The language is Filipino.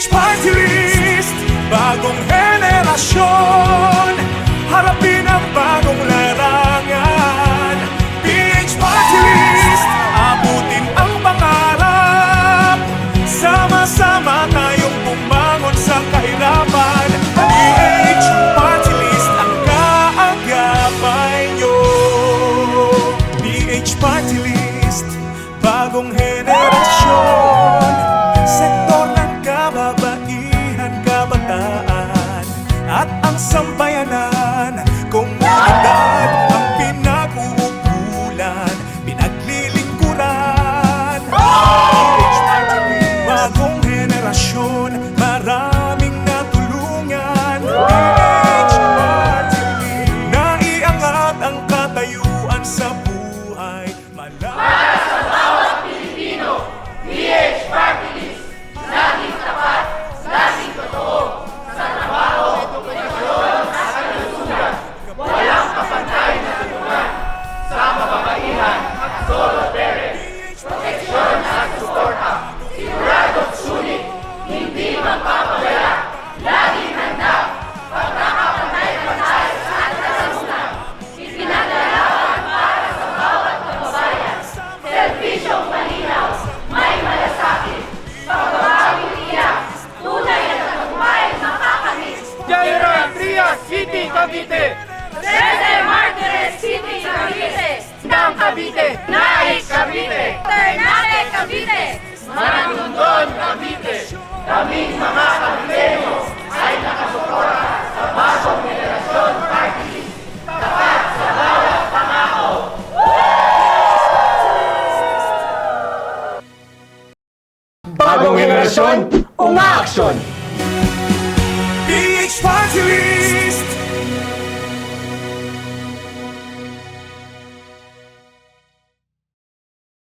PH Party List. Bagong henerasyon Harapin ang bagong larangan. PH Party List Abutin ang pangarap. Sama-sama tayong bumangon sa kahirapan. PH Party List ang kaagapay nyo. PH Party List Bagong henerasyon sambayanan Cavite! Desde Martires City, Cavite. Ng Cavite! Nais, Cavite. Ternate, Cavite. Maragondon, Cavite! Kaming mga Caviteño ay nakasuporta sa bagong henerasyon party. Tapat sa bawat pangako. Bagong henerasyon, umaaksyon! PH Party List